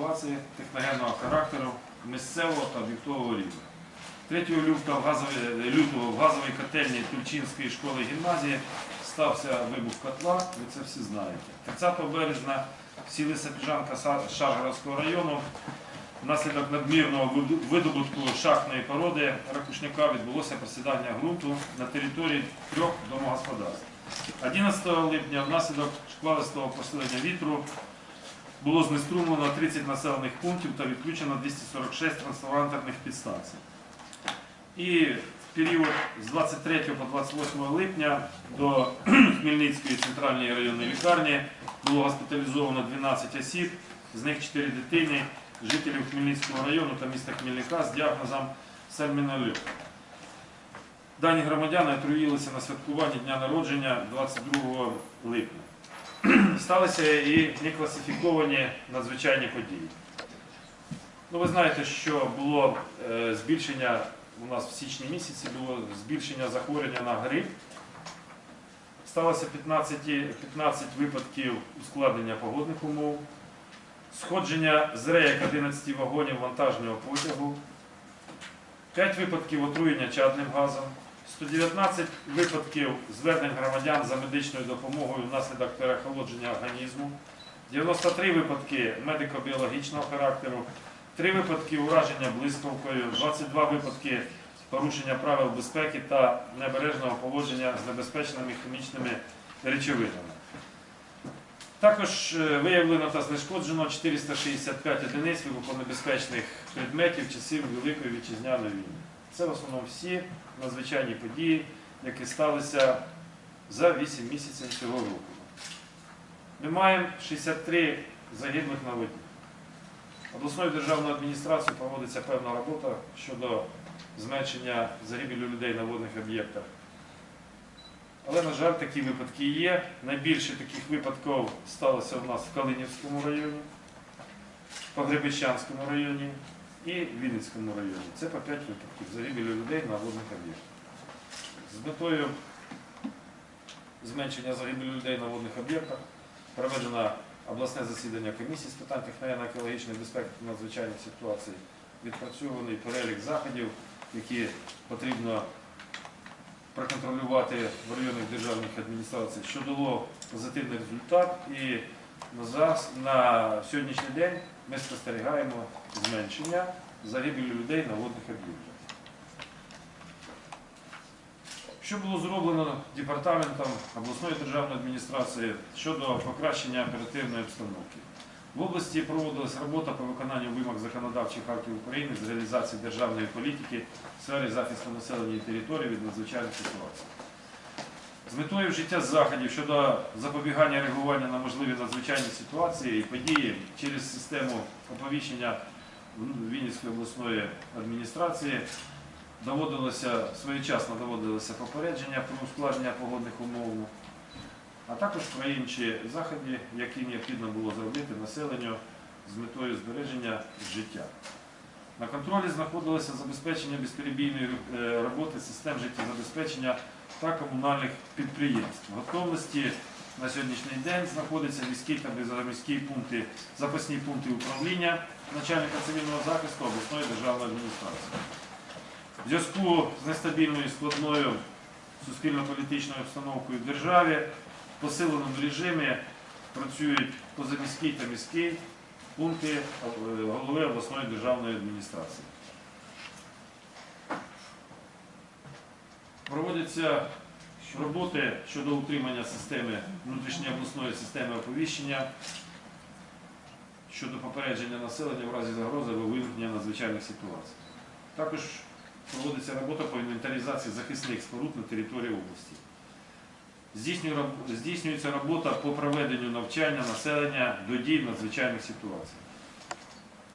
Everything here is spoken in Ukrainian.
ситуації техногенного характеру місцевого та об'єктового рівня. 3 лютого в газовій, лютого в газовій котельні Тульчинської школи гімназії стався вибух котла, ви це всі знаєте. 30 березня в сілі Сапіжанка Шаргородського району внаслідок надмірного видобутку шахтної породи ракушняка відбулося просідання ґрунту на території трьох домогосподарств. 11 липня внаслідок шквалистого посилення вітру було знеструмлено 30 населених пунктів та відключено 246 трансформаторних підстанцій. І в період з 23 по 28 липня до Хмельницької центральної районної лікарні було госпіталізовано 12 осіб, з них 4 дитини, жителів Хмельницького району та міста Хмельника з діагнозом сальмінольот. Дані громадяни отруїлися на святкуванні дня народження 22 липня. Сталися і некласифіковані надзвичайні події. Ну, ви знаєте, що було е, збільшення у нас в січні місяці було збільшення захворювання на грип. Сталося 15, 15 випадків ускладнення погодних умов, сходження з рейок 11 вагонів вантажного потягу, 5 випадків отруєння чадним газом, 119 випадків звернень громадян за медичною допомогою внаслідок переохолодження організму, 93 випадки медико-біологічного характеру, 3 випадки ураження блискавкою, 22 випадки порушення правил безпеки та небережного поводження з небезпечними хімічними речовинами. Також е, виявлено та знешкоджено 465 одиниць вибухонебезпечних предметів часів Великої вітчизняної війни. Це в основному всі надзвичайні події, які сталися за 8 місяців цього року. Ми маємо 63 загиблих на воді. Обласною державною адміністрацією проводиться певна робота щодо зменшення загибелі людей на водних об'єктах. Але, на жаль, такі випадки є. Найбільше таких випадків сталося у нас в Калинівському районі, в Погребищанському районі і Вінницькому районі. Це по 5 випадків загибелі людей на водних об'єктах. З метою зменшення загибелі людей на водних об'єктах проведено обласне засідання комісії з питань техногенно-екологічної безпеки та надзвичайних ситуацій. Відпрацьований перелік заходів, які потрібно проконтролювати в районних державних адміністраціях, що дало позитивний результат. І на, зараз, на сьогоднішній день ми спостерігаємо зменшення загибелі людей на водних об'єктах. Що було зроблено департаментом обласної державної адміністрації щодо покращення оперативної обстановки? В області проводилась робота по виконанню вимог законодавчих актів України з реалізації державної політики в сфері захисту населення і території від надзвичайних ситуацій. З метою вжиття заходів щодо запобігання реагування на можливі надзвичайні ситуації і події через систему оповіщення Вінницької обласної адміністрації доводилося своєчасно доводилося попередження про ускладнення погодних умов, а також про інші заходи, які необхідно було зробити населенню з метою збереження життя. На контролі знаходилося забезпечення безперебійної е, роботи систем життєзабезпечення та комунальних підприємств. В готовності на сьогоднішній день знаходяться міські та безміські пункти, запасні пункти управління начальника цивільного захисту обласної державної адміністрації. В зв'язку з нестабільною складною суспільно-політичною обстановкою в державі в посиленому режимі працюють позаміські та міські пункти е, голови обласної державної адміністрації. Проводяться роботи щодо утримання системи внутрішньої обласної системи оповіщення щодо попередження населення в разі загрози або виникнення надзвичайних ситуацій. Також проводиться робота по інвентаризації захисних споруд на території області. Здійснюється робота по проведенню навчання населення до дій надзвичайних ситуаціях.